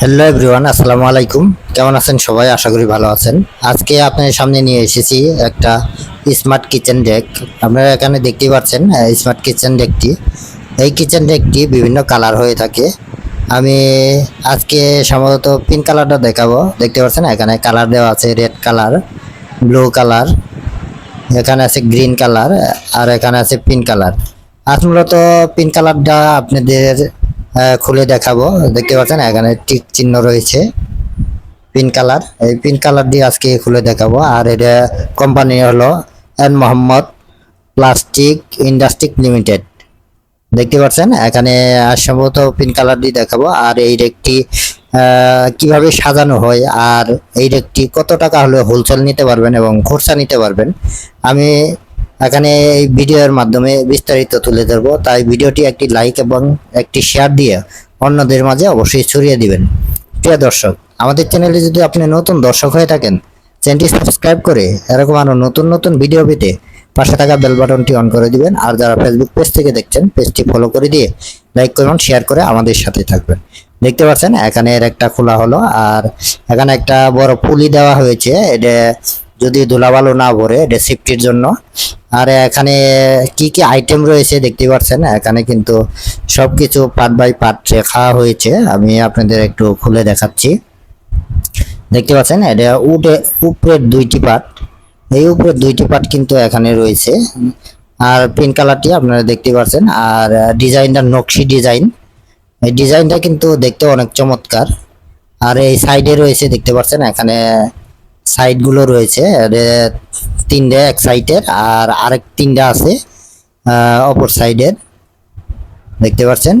Hello everyone আসসালামু আলাইকুম। কেমন আছেন সবাই? আশা করি ভালো আছেন। আজকে আপনাদের সামনে নিয়ে এসেছি একটা স্মার্ট কিচেন ডেক আপনারা এখানে দেখতেই পাচ্ছেন স্মার্ট কিচেন ডেকটি এই কিচেন ডেকটি বিভিন্ন কালার হয়ে থাকে। আমি আজকে সম্ভবত পিঙ্ক কালারটা দেখাবো। দেখতে পাচ্ছেন, এখানে কালার দেওয়া আছে রেড কালার ব্লু কালার এখানে আছে গ্রিন কালার আর এখানে আছে পিঙ্ক কালার আজ মূলত পিঙ্ক কালারটা আপনাদের খুলে দেখাবো। দেখতে পাচ্ছেন, এখানে টিক চিহ্ন রয়েছে। Pink colour. এই পিঙ্ক কালার দিয়ে আজকে খুলে দেখাবো। আর এটা কোম্পানি হলো N Mohammad plastic industries limited. দেখতে পাচ্ছেন, এখানে সম্ভবত পিঙ্ক কালার দিয়ে দেখাবো। আর এই রেকটি কীভাবে সাজানো হয় আর এই রেকটি কত টাকা হলে হোলসেল নিতে পারবেন এবং খরচা নিতে পারবেন, আমি এখানে এই ভিডিওর মাধ্যমে বিস্তারিত তুলে ধরবো। তাই ভিডিওটি একটি লাইক এবং একটি শেয়ার দিয়ে অন্যদের মাঝে অবশ্যই ছড়িয়ে দিবেন। প্রিয় দর্শক, আমাদের চ্যানেলে যদি আপনি নতুন দর্শক হয়ে থাকেন চ্যানেলটি সাবস্ক্রাইব করে এরকম আরও নতুন নতুন ভিডিও পেতে পাশে থাকা বেল বাটনটি অন করে দিবেন। আর যারা ফেসবুক পেজ থেকে দেখছেন পেজটি ফলো করে দিয়ে লাইক করুন শেয়ার করে আমাদের সাথে থাকবেন। দেখতে পাচ্ছেন এখানে এর একটা খোলা হলো, আর এখানে একটা বড় পুলি দেওয়া হয়েছে। এটা যদি ধুলাবালু না ভরে এটা সেফটির জন্য। আর এখানে কি কি আইটেম রয়েছে দেখতে পাচ্ছেন? এখানে কিন্তু সবকিছু পার্ট বাই পার্ট রেখা হয়েছে। আমি আপনাদের একটু খুলে দেখাচ্ছি। দেখতে পাচ্ছেন, এটা উঠে উপরের দুইটি পার্ট এই উপরের দুইটি পার্ট কিন্তু এখানে রয়েছে। আর পিঙ্ক কালারটি আপনারা দেখতে পাচ্ছেন। আর ডিজাইনটা নকশি ডিজাইন। এই ডিজাইনটা কিন্তু দেখতে অনেক চমৎকার। আর এই সাইডে রয়েছে, দেখতে পাচ্ছেন, এখানে সাইডগুলো রয়েছে তিনটে এক সাইডের আর আরেক তিনটা আছে অপর সাইডের। দেখতে পাচ্ছেন?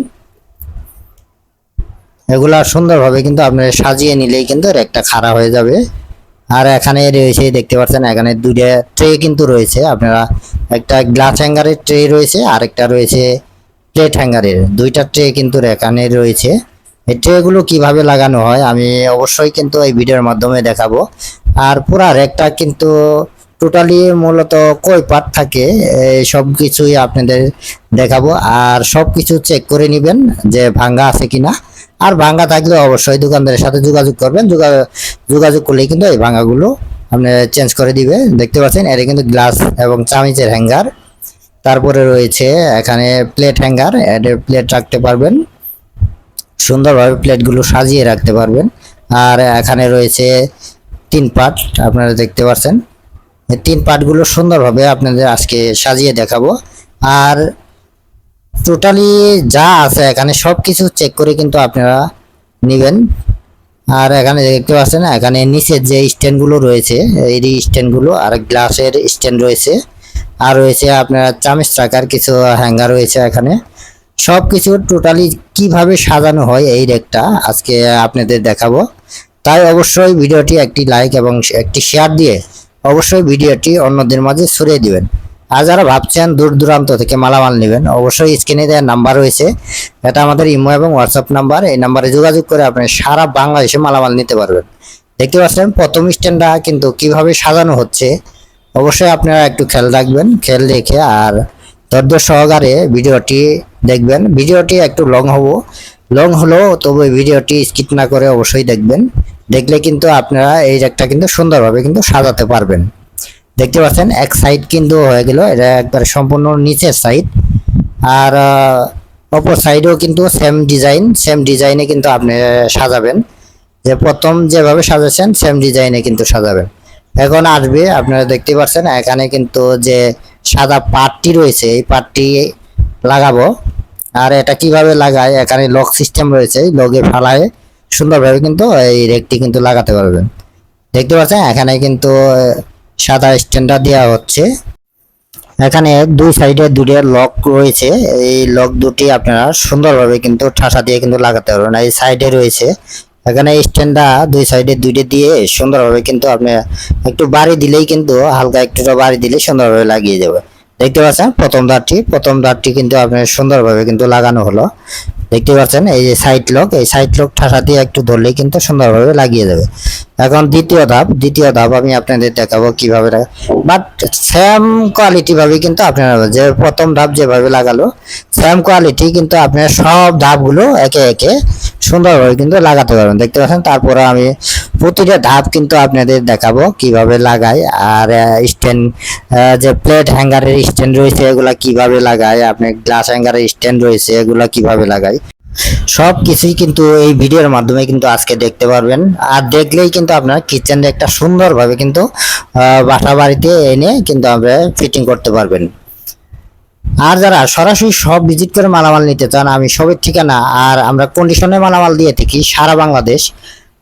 এগুলা সুন্দরভাবে কিন্তু আপনারা সাজিয়ে নিলেই কিন্তু একটা খাড়া হয়ে যাবে। আর এখানে রয়েছে, দেখতে পাচ্ছেন, এখানে দুইটা ট্রে কিন্তু রয়েছে। আপনারা একটা গ্লাস হ্যাঙ্গারের ট্রে রয়েছে আর একটা রয়েছে প্লেট হ্যাঙ্গারের। দুইটা ট্রে কিন্তু এখানে রয়েছে। এই ট্রেগুলো কীভাবে লাগানো হয়, আমি অবশ্যই কিন্তু এই ভিডিওর মাধ্যমে দেখাবো। আর পুরা রেকটা কিন্তু টোটালি মূলত কয় পার্ট থাকে, এই সব কিছুই আপনাদের দেখাবো। আর সব কিছু চেক করে নেবেন যে ভাঙ্গা আছে কিনা। আর ভাঙ্গা থাকলে অবশ্যই দোকানদারের সাথে যোগাযোগ করবেন। যোগা- যোগাযোগ করলেই কিন্তু এই ভাঙ্গাগুলো আপনি চেঞ্জ করে দিবে। দেখতে পাচ্ছেন, এটা কিন্তু গ্লাস এবং চামিচের হ্যাঙ্গার তারপরে রয়েছে এখানে প্লেট হ্যাঙ্গার এটা প্লেট রাখতে পারবেন। সুন্দরভাবে প্লেটগুলো সাজিয়ে রাখতে পারবেন। আর এখানে রয়েছে তিন পার্ট আপনারা দেখতে পাচ্ছেন। তিন পার্টগুলো সুন্দরভাবে আপনাদের আজকে সাজিয়ে দেখাবো। আর টোটালি যা আছে এখানে সব কিছু চেক করে কিন্তু আপনারা নেবেন। আর এখানে দেখতে পাচ্ছেন, এখানে নিচের যে স্ট্যান্ডগুলো রয়েছে, এই স্ট্যান্ডগুলো, আর গ্লাসের স্ট্যান্ড রয়েছে। আর রয়েছে আপনার চামচ রাখার কিছু হ্যাঙ্গার রয়েছে এখানে। সব কিছু টোটালি কীভাবে সাজানো হয় এই রেকটা আজকে আপনাদের দেখাবো। তাই অবশ্যই ভিডিওটি একটি লাইক এবং একটি শেয়ার দিয়ে অবশ্যই ভিডিওটি অন্যদের মাঝে ছড়িয়ে দিবেন। আর যারা ভাবছেন দূর দূরান্ত থেকে মালামাল নেবেন, অবশ্যই স্ক্রিনে দেওয়ার নাম্বার রয়েছে। এটা আমাদের ইমো এবং হোয়াটসঅ্যাপ নাম্বার এই নাম্বারে যোগাযোগ করে আপনি সারা বাংলাদেশে মালামাল নিতে পারবেন। দেখতে পাচ্ছেন, প্রথম স্ট্যান্ডটা কিন্তু কীভাবে সাজানো হচ্ছে, অবশ্যই আপনারা একটু খেয়াল রাখবেন, খেয়াল রেখে আর ধৈর্য সহকারে ভিডিওটি দেখবেন। ভিডিওটি একটু লং হব। লং হলেও তবু ভিডিওটি স্কিপ না করে অবশ্যই দেখবেন। দেখলে কিন্তু আপনারা এই রেকটা কিন্তু সুন্দরভাবে কিন্তু সাজাতে পারবেন। দেখতে পাচ্ছেন, এক সাইড কিন্তু হয়ে গেল। এটা একবারে সম্পূর্ণ নিচের সাইড আর অপর সাইডেও কিন্তু সেম ডিজাইন সেম ডিজাইনে কিন্তু আপনি সাজাবেন। যে প্রথম যেভাবে সাজাচ্ছেন সেম ডিজাইনে কিন্তু সাজাবেন। এখন আসবে, আপনারা দেখতে পাচ্ছেন, এখানে কিন্তু যে সাদা পাটটি রয়েছে, এই পাটটি লাগাবো। আর এটা কীভাবে লাগায়? এখানে লক সিস্টেম রয়েছে লগে ফালায়। সুন্দরভাবে কিন্তু এই রেকটি কিন্তু লাগাতে পারবেন। দেখতে পাচ্ছেন, এখানে কিন্তু সাদা স্ট্যান্ডার দেওয়া হচ্ছে। এখানে দুই সাইডে দুটো লক রয়েছে। এই লক দুটি আপনারা সুন্দরভাবে কিন্তু ঠাসা দিয়ে কিন্তু লাগাতে পারবেন। এই সাইডে রয়েছে। এখানে স্ট্যান্ডটা দুই সাইডে দুইটা দিয়ে সুন্দরভাবে কিন্তু আপনি একটু বাড়ি দিলেই কিন্তু হালকা একটুটা বাড়ি দিলে সুন্দরভাবে লাগিয়ে যাবে দেখতে পাচ্ছেন প্রথম দাঁতটি প্রথম দাঁতটি কিন্তু আপনার সুন্দরভাবে কিন্তু লাগানো হলো। দেখতে পাচ্ছেন এই যে সাইড লক এই সাইড লক ঠাসা দিয়ে একটু ধরলেই কিন্তু সুন্দরভাবে লাগিয়ে যাবে এখন দ্বিতীয় ধাপ দ্বিতীয় ধাপ আমি আপনাদের দেখাবো কীভাবে বাট সেম কোয়ালিটি ভাবে কিন্তু আপনারা যে প্রথম ধাপ যেভাবে লাগালো সেম কোয়ালিটি কিন্তু আপনার সব ধাপগুলো একে একে সুন্দরভাবে কিন্তু লাগাতে পারবেন। দেখতে পাচ্ছেন, তারপরে আমি প্রতিটা ধাপ কিন্তু আপনাদের দেখাবো কীভাবে লাগাই আর স্ট্যান্ড যে প্লেট হ্যাঙ্গারের স্ট্যান্ড রয়েছে, এগুলা কীভাবে লাগায়। আপনি গ্লাস হ্যাঙ্গারের স্ট্যান্ড রয়েছে, এগুলা কীভাবে লাগাই সব কিছুই কিন্তু এই ভিডিওর মাধ্যমে কিন্তু আজকে দেখতে পারবেন। আর দেখলেই কিন্তু আপনার কিচেনটা একটা সুন্দরভাবে কিন্তু বাসা বাড়িতে এনে কিন্তু আমরা ফিটিং করতে পারবেন। আর যারা সরাসরি সব ভিজিট করে মালামাল নিতে চান, আমি সবের ঠিকানা আর আমরা কন্ডিশনে মালামাল দিয়ে থাকি সারা বাংলাদেশ।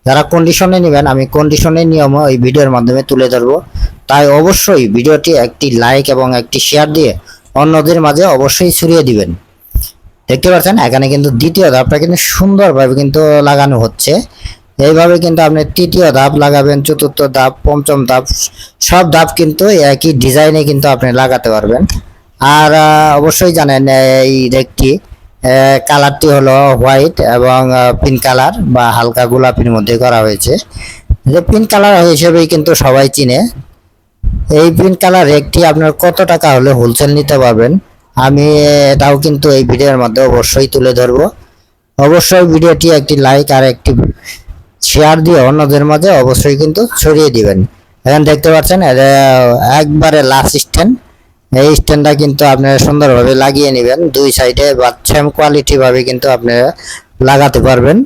যারা কন্ডিশনে নেবেন, আমি কন্ডিশনের নিয়ম ওই ভিডিওর মাধ্যমে তুলে ধরবো। তাই অবশ্যই ভিডিওটি একটি লাইক এবং একটি শেয়ার দিয়ে অন্যদের মাঝে অবশ্যই ছড়িয়ে দিবেন। দেখতে পাচ্ছেন, এখানে কিন্তু দ্বিতীয় ধাপটা কিন্তু সুন্দরভাবে কিন্তু লাগানো হচ্ছে। এইভাবে কিন্তু আপনি তৃতীয় ধাপ লাগাবেন, চতুর্থ ধাপ, পঞ্চম ধাপ, সব ধাপ কিন্তু একই ডিজাইনে কিন্তু আপনি লাগাতে পারবেন। আর অবশ্যই জানেন, এই রেকটি কালারটি হলো হোয়াইট এবং পিঙ্ক কালার বা হালকা গোলাপির মধ্যে করা হয়েছে। যে পিঙ্ক কালার হিসেবেই কিন্তু সবাই চিনে। এই পিঙ্ক কালার রেকটি আপনার কত টাকা হলে হোলসেল নিতে পারবেন? আমি এটাও কিন্তু এই ভিডিওর মধ্যে অবশ্যই তুলে ধরবো। অবশ্যই ভিডিওটি একটি লাইক আর একটি শেয়ার দিয়ে অন্যদের মাঝে অবশ্যই কিন্তু ছড়িয়ে দিবেন। এখন দেখতে পাচ্ছেন একবারে লাস্ট স্ট্যান্ড এই স্ট্যান্ডটা কিন্তু আপনারা সুন্দরভাবে লাগিয়ে নেবেন। দুই সাইডে বা সেম কোয়ালিটি ভাবে কিন্তু আপনারা লাগাতে পারবেন।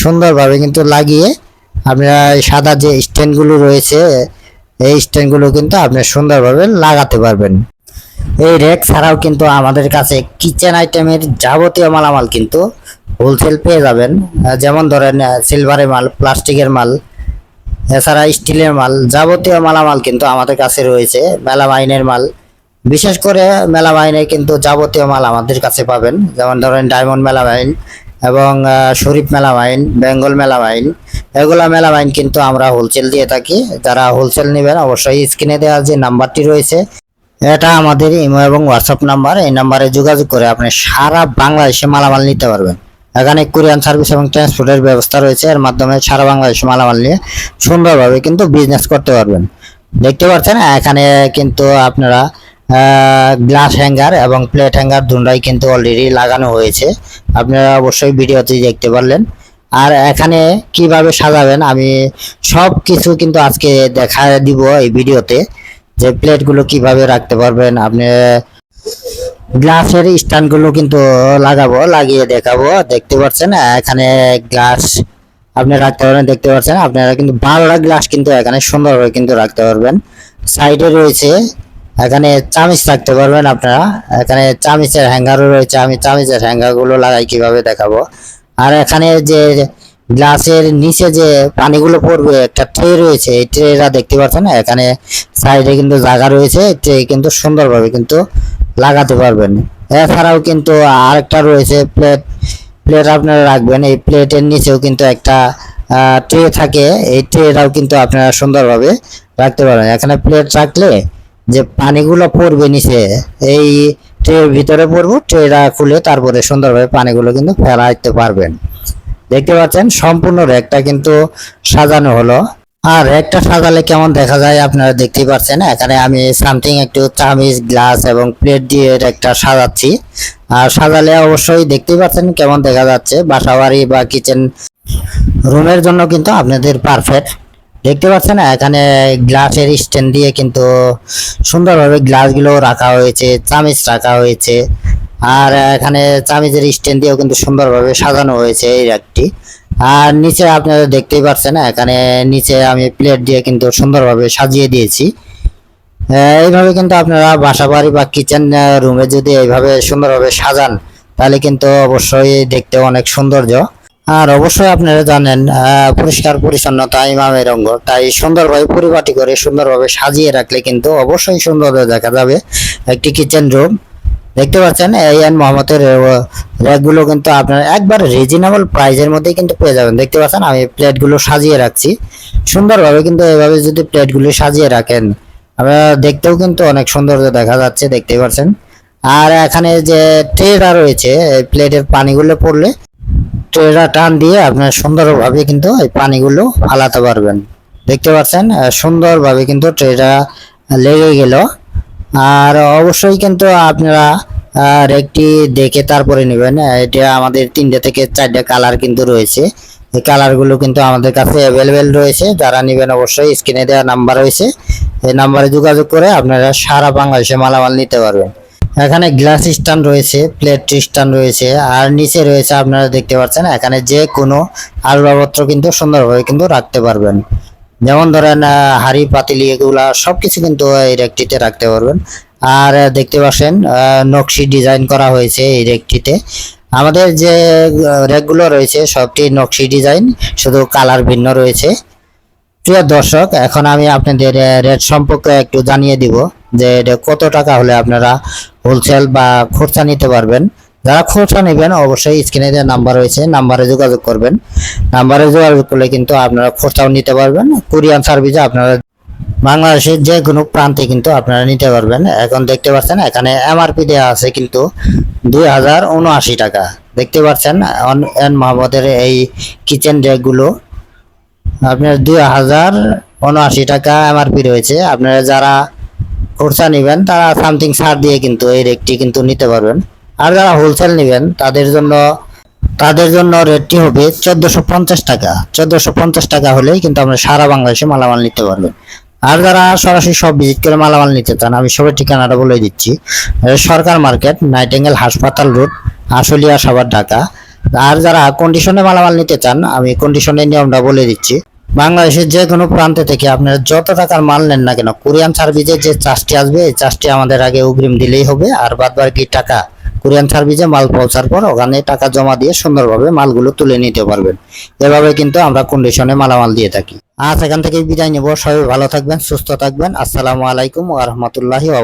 সুন্দরভাবে কিন্তু লাগিয়ে আপনারা সাদা যে স্ট্যান্ডগুলো রয়েছে, এই স্ট্যান্ডগুলো কিন্তু আপনি সুন্দরভাবে লাগাতে পারবেন। এই রেক ছাড়াও কিন্তু আমাদের কাছে কিচেন আইটেমের যাবতীয় মালামাল কিন্তু হোলসেল পেয়ে যাবেন। যেমন ধরেন সিলভারের মাল প্লাস্টিকের মাল, এছাড়া স্টিলের মাল, যাবতীয় মালামাল কিন্তু আমাদের কাছে রয়েছে মেলা মেলামাইনের মাল। বিশেষ করে মেলা মেলামাইনে কিন্তু যাবতীয় মাল আমাদের কাছে পাবেন। যেমন ধরেন ডায়মন্ড মেলা মেলামাইন এবং শরীফ মেলামাইন, বেঙ্গল মেলামাইন, এগুলা মেলামাইন কিন্তু আমরা হোলসেল দিয়ে থাকি। যারা হোলসেল নেবেন, অবশ্যই স্ক্রিনে দেওয়া যে নাম্বারটি রয়েছে এটা আমাদের ইমো এবং হোয়াটসঅ্যাপ নাম্বার। এই নাম্বারে যোগাযোগ করে আপনি সারা বাংলাদেশে মালামাল নিতে পারবেন। এখানে কোরিয়ান সার্ভিস এবং ট্রান্সপোর্টের ব্যবস্থা রয়েছে। এর মাধ্যমে সারা বাংলাদেশে মালামাল নিয়ে সুন্দরভাবে কিন্তু বিজনেস করতে পারবেন। দেখতে পাচ্ছেন, এখানে কিন্তু আপনারা গ্লাস হ্যাঙ্গার এবং প্লেট হ্যাঙ্গার দুটাই কিন্তু অলরেডি লাগানো হয়েছে। আপনারা অবশ্যই ভিডিওতে দেখতে পারলেন। আর এখানে কীভাবে সাজাবেন, আমি সব কিছু কিন্তু আজকে দেখা দিব এই ভিডিওতে। যে প্লেটগুলো কীভাবে রাখতে পারবেন, আপনি গ্লাসের স্ট্যান্ডগুলো কিন্তু লাগাবো, লাগিয়ে দেখাবো। দেখতে পাচ্ছেন, এখানে গ্লাস আপনি রাখতে পারবেন, দেখতে পাচ্ছেন, আপনারা কিন্তু বারোটা গ্লাস কিন্তু এখানে সুন্দরভাবে কিন্তু রাখতে পারবেন। সাইডে রয়েছে, এখানে চামিচ রাখতে পারবেন আপনারা। এখানে চামিচের হ্যাঙ্গারও রয়েছে, আমি চামিচের হ্যাঙ্গারগুলো লাগাই কীভাবে দেখাবো। আর এখানে যে গ্লাসের নিচে যে পানিগুলো পড়বে, একটা ট্রে রয়েছে, এই ট্রেটা দেখতে পাচ্ছেন এখানে সাইডে কিন্তু জায়গা রয়েছে ট্রে কিন্তু সুন্দরভাবে কিন্তু লাগাতে পারবেন। এছাড়াও কিন্তু আরেকটা রয়েছে প্লেট প্লেট আপনারা রাখবেন, এই প্লেটের নিচেও কিন্তু একটা ট্রে থাকে, এই ট্রেটাও কিন্তু আপনারা সুন্দরভাবে রাখতে পারবেন। এখানে প্লেট রাখলে যে পানিগুলো পড়বে নিচে, এই ট্রের ভিতরে পড়ব ট্রেটা খুলে তারপরে সুন্দরভাবে পানিগুলো কিন্তু ফেলা ফেলাইতে পারবেন। দেখতে পাচ্ছেন, সম্পূর্ণ র্যাকটা কিন্তু সাজানো হলো। আর র্যাকটা সাজালে কেমন দেখা যায় আপনারা দেখতেই পাচ্ছেন, এখানে আমি সামথিং একটু চামিচ, গ্লাস এবং প্লেট দিয়ে র্যাকটা সাজাচ্ছি। আর সাজালে অবশ্যই দেখতেই পাচ্ছেন কেমন দেখা যাচ্ছে বাসা বাড়ি বা কিচেন রুমের জন্য কিন্তু আপনাদের পারফেক্ট দেখতে পাচ্ছেন, এখানে গ্লাসের স্ট্যান্ড দিয়ে কিন্তু সুন্দরভাবে গ্লাসগুলো রাখা হয়েছে, চামিচ রাখা হয়েছে। আর এখানে চামিচের স্ট্যান্ড দিয়েও কিন্তু সুন্দরভাবে সাজানো হয়েছে এই র্যাকটি আর নিচে আপনারা দেখতেই পাচ্ছেন এখানে নিচে আমি প্লেট দিয়ে কিন্তু সুন্দরভাবে সাজিয়ে দিয়েছি। এইভাবে কিন্তু আপনারা বাসা বাড়ি বা কিচেন রুমে যদি এইভাবে সুন্দরভাবে সাজান, তাহলে কিন্তু অবশ্যই দেখতে অনেক সৌন্দর্য। আর অবশ্যই আপনারা জানেন পরিষ্কার পরিচ্ছন্নতা, ইমামের অঙ্গ, তাই সুন্দরভাবে পরিপাটি করে সুন্দরভাবে সাজিয়ে রাখলে কিন্তু অবশ্যই সুন্দর দেখা যাবে। একটি কিচেন রুম দেখতে পাচ্ছেন এই এন মোহাম্মদের র্যাকগুলো কিন্তু আপনার একবার রিজনেবল প্রাইজের মধ্যেই কিন্তু পেয়ে যাবেন। দেখতে পাচ্ছেন, আমি প্লেটগুলো সাজিয়ে রাখছি। সুন্দরভাবে কিন্তু এভাবে যদি প্লেটগুলো সাজিয়ে রাখেন আপনারা দেখতেও কিন্তু অনেক সৌন্দর্য দেখা যাচ্ছে, দেখতে পাচ্ছেন। আর এখানে যে ট্রেটা রয়েছে, এই প্লেটের পানিগুলো পড়লে ট্রেটা টান দিয়ে আপনার সুন্দরভাবে কিন্তু এই পানিগুলো ফালাতে পারবেন। দেখতে পাচ্ছেন সুন্দরভাবে কিন্তু ট্রেটা লেগে গেল। আর অবশ্যই কিন্তু আপনারা আর একটি দেখে তারপরে নেবেন। এটা আমাদের তিনটে থেকে চারটে কালার কিন্তু রয়েছে। এই কালারগুলো কিন্তু আমাদের কাছে অ্যাভেলেবেল রয়েছে। যারা নেবেন অবশ্যই স্ক্রিনে দেওয়া নাম্বার রয়েছে। এই নাম্বারে যোগাযোগ করে আপনারা সারা বাংলাদেশে মালামাল নিতে পারবেন। এখানে গ্লাস স্ট্যান্ড রয়েছে, প্লেট স্ট্যান্ড রয়েছে, আর নিচে রয়েছে আপনারা দেখতে পাচ্ছেন, এখানে যে কোনো আসবাবপত্র কিন্তু সুন্দরভাবে কিন্তু রাখতে পারবেন। যেমন ধরেন হাঁড়ি, পাতিলি এগুলা সবকিছু কিন্তু এই রেকটিতে রাখতে পারবেন। আর দেখতে পাচ্ছেন নকশি ডিজাইন করা হয়েছে এই রেকটিতে। আমাদের যে রেকগুলো রয়েছে সবটি নকশি ডিজাইন, শুধু কালার ভিন্ন রয়েছে। প্রিয় দর্শক, এখন আমি আপনাদের রেট সম্পর্কে একটু জানিয়ে দিব যে কত টাকা হলে আপনারা হোলসেল বা খুচরা নিতে পারবেন। যারা খুচরা নেবেন, অবশ্যই স্ক্রিনে যে নাম্বার রয়েছে নাম্বারে যোগাযোগ করবেন। নাম্বারে যোগাযোগ করলে কিন্তু আপনারা খুচরাও নিতে পারবেন। কোরিয়ান সার্ভিসে আপনারা বাংলাদেশের যে কোনো প্রান্তে কিন্তু আপনারা নিতে পারবেন। এখন দেখতে পাচ্ছেন, এখানে এমআরপি দেওয়া আছে কিন্তু দুই হাজার উনআশি টাকা। দেখতে পাচ্ছেন, এন মাহমুদের এই কিচেন রেকগুলো আপনার দুই হাজার উনআশি টাকা এমআরপি রয়েছে। আপনারা যারা খুচরা নেবেন, তারা সামথিং ছাড় দিয়ে কিন্তু এই রেটটি কিন্তু নিতে পারবেন। আর যারা হোলসেল নেবেন, তাদের জন্য তাদের জন্য রেটটি হবে চোদ্দশো পঞ্চাশ টাকা। চোদ্দশো পঞ্চাশ টাকা হলেই কিন্তু আমরা সারা বাংলাদেশে মালামাল নিতে পারবেন। আর যারা সরাসরি সব ভিজিট করে মালামাল নিতে চান, আমি সবের ঠিকানাটা বলে দিচ্ছি। সরকার মার্কেট, নাইটেঙ্গেল হাসপাতাল রোড, আশুলিয়া, সাভার, ঢাকা। আর যারা কন্ডিশনে মালামাল নিতে চান, আমি কন্ডিশনের নিয়মটা বলে দিচ্ছি। বাংলাদেশের যে কোনো প্রান্তে থেকে আপনারা যত টাকার মাল নেন না কেন, কোরিয়ান সার্ভিসের যে চার্জটি আসবে, এই চার্জটি আমাদের আগে অগ্রিম দিলেই হবে। আর বাদ বাকি টাকা কোরিয়ান সার্ভিসে মাল পৌঁছার পর ওখানে টাকা জমা দিয়ে সুন্দরভাবে মালগুলো তুলে নিতে পারবেন। এভাবে কিন্তু আমরা কন্ডিশনে মালামাল দিয়ে থাকি। আজ এখান থেকে বিদায় নেব। সবাই ভালো থাকবেন, সুস্থ থাকবেন। আসসালামু আলাইকুম ওয়া রাহমাতুল্লাহি ওয়া